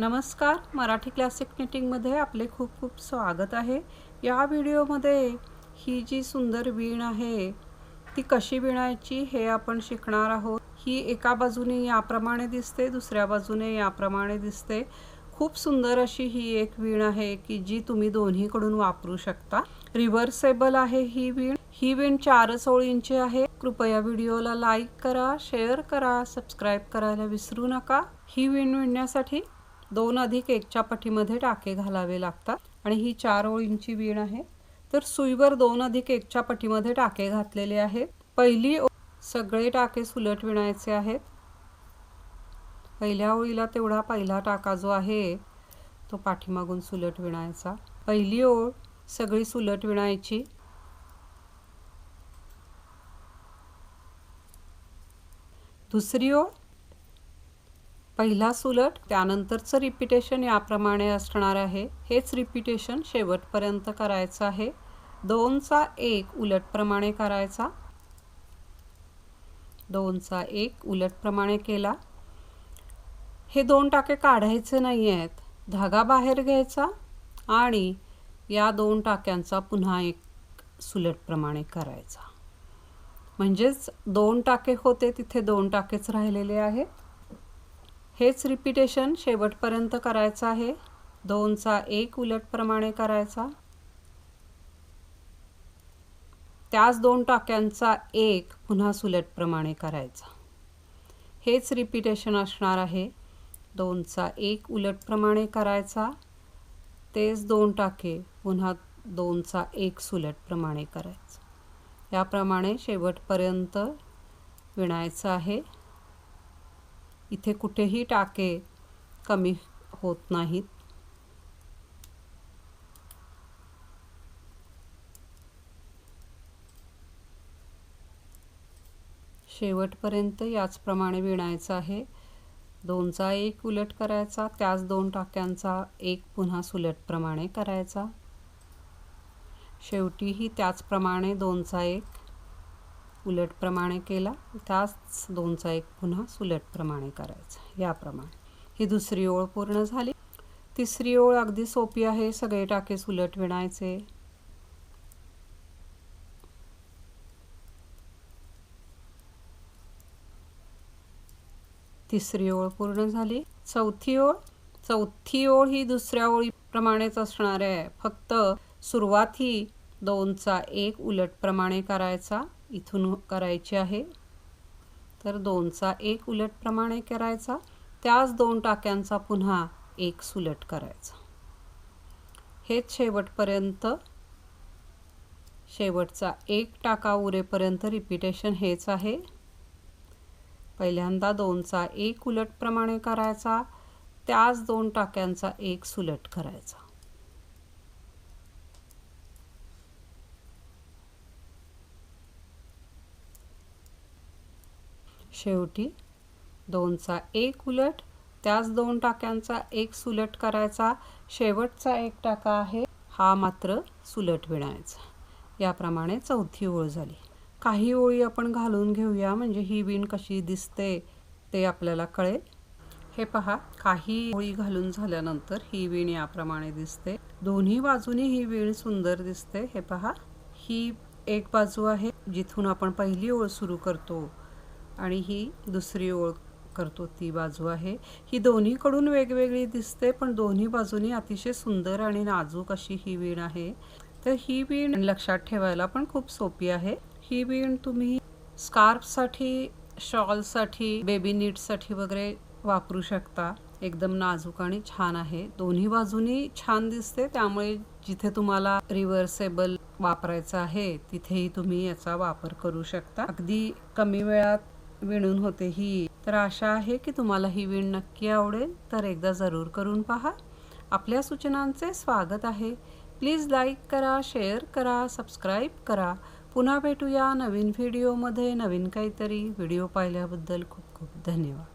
नमस्कार. मराठी क्लासिक निटिंगमध्ये आपले खूप खूप स्वागत आहे. या व्हिडिओमध्ये ही जी सुंदर वीण आहे ती कशी विणायची हे आपण शिकणार आहोत. ही एका बाजूने याप्रमाणे दिसते दुसऱ्या बाजूने याप्रमाणे दिसते. खूप सुंदर अशी ही एक वीण आहे की जी तुम्ही दोन्हीकडून वापरू शकता. रिव्हर्सेबल आहे ही वीण. ही वीण चारच ओळींची आहे. कृपया व्हिडिओला लाईक करा शेअर करा सबस्क्राईब करायला विसरू नका. ही वीण विणण्यासाठी दोन अधिक एकच्या पटीमध्ये टाके घालावे लागतात. आणि ही चार ओळींची वीण आहे. तर सुईवर दोन अधिक एकच्या पटीमध्ये टाके घातलेले आहेत. पहिली सगळे टाके सुलट विणायचे आहेत. पहिल्या ओळीला तेवढा पहिला टाका जो आहे तो पाठीमागून सुलट विणायचा. पहिली ओळ सगळी सुलट विणायची. दुसरी ओळ पहिला सुलट त्यानंतरचं रिपिटेशन याप्रमाणे असणार आहे. हेच रिपिटेशन शेवटपर्यंत करायचं आहे. दोनचा एक उलटप्रमाणे करायचा. दोनचा एक उलटप्रमाणे केला. हे दोन टाके काढायचे नाही आहेत धागा बाहेर घ्यायचा आणि या दोन टाक्यांचा पुन्हा एक सुलटप्रमाणे करायचा. म्हणजेच दोन टाके होते तिथे दोन टाकेच राहिलेले आहेत. हेच रिपिटेशन शेवटपर्यंत करायचं आहे. दोनचा एक उलटप्रमाणे करायचा. त्याच दोन टाक्यांचा एक पुन्हा सुलटप्रमाणे करायचा. हेच रिपिटेशन असणार आहे. दोनचा एक उलटप्रमाणे करायचा. तेच दोन टाके पुन्हा दोनचा एक सुलटप्रमाणे करायचं. याप्रमाणे शेवटपर्यंत विणायचं आहे. इथे कुठेही टाके कमी होत नाहीत. शेवटपर्यंत याचप्रमाणे विणायचं आहे. दोनचा एक उलट करायचा त्याच दोन टाक्यांचा एक पुन्हा सुलटप्रमाणे करायचा. शेवटीही त्याचप्रमाणे दोनचा एक उलटप्रमाणे केला. त्याच दोनचा एक पुन्हा सुलटप्रमाणे करायचा. याप्रमाणे. ही दुसरी ओळ पूर्ण झाली. तिसरी ओळ अगदी सोपी आहे. सगळे टाके सुलट विणायचे. तिसरी ओळ पूर्ण झाली. चौथी ओळ. चौथी ओळ ही दुसऱ्या ओळीप्रमाणेच असणार आहे. फक्त सुरुवात ही दोनचा एक उलटप्रमाणे करायचा. इथून करायची आहे. तर दोनचा एक उलटप्रमाणे करायचा. त्याच दोन टाक्यांचा पुन्हा एक सुलट करायचा. हेच शेवटपर्यंत शेवटचा एक टाका उरेपर्यंत रिपिटेशन हेच आहे. पहिल्यांदा दोनचा एक उलटप्रमाणे करायचा. त्याच दोन टाक्यांचा एक सुलट करायचा. शेवटी दोनचा एक उलट त्याच दोन टाक्यांचा एक सुलट करायचा. शेवटचा एक टाका आहे हा मात्र सुलट विणायचा. याप्रमाणे चौथी ओळ झाली. काही ओळी आपण घालून घेऊया म्हणजे ही विण कशी दिसते ते आपल्याला कळेल. हे पहा काही ओळी घालून झाल्यानंतर ही वीण याप्रमाणे दिसते. दोन्ही बाजूनी ही वीण सुंदर दिसते. हे पहा ही एक बाजू आहे जिथून आपण पहिली ओळ सुरू करतो. आणि ही दुसरी ओळ करतो ती बाजू आहे. ही दोन्हीकडून वेगवेगळी दिसते पण दोन्ही बाजूनी अतिशय सुंदर आणि नाजूक अशी ही वीण आहे. तर ही वीण लक्षात ठेवायला पण खूप सोपी आहे. ही वीण तुम्ही स्कार्फसाठी शॉलसाठी बेबी नीटसाठी वगैरे वापरू शकता. एकदम नाजूक आणि छान आहे. दोन्ही बाजूनी छान दिसते त्यामुळे जिथे तुम्हाला रिव्हर्सेबल वापरायचं आहे तिथेही तुम्ही याचा वापर करू शकता. अगदी कमी वेळात विणून होते ही. तर आशा आहे की तुम्हाला ही विण नक्की आवडेल. तर एकदा जरूर करून पहा. आपल्या सूचनांचे स्वागत आहे. प्लीज लाईक करा शेअर करा सबस्क्राईब करा. पुन्हा भेटूया नवीन व्हिडिओमध्ये. नवीन काहीतरी व्हिडिओ पाहिल्याबद्दल खूप खूप धन्यवाद.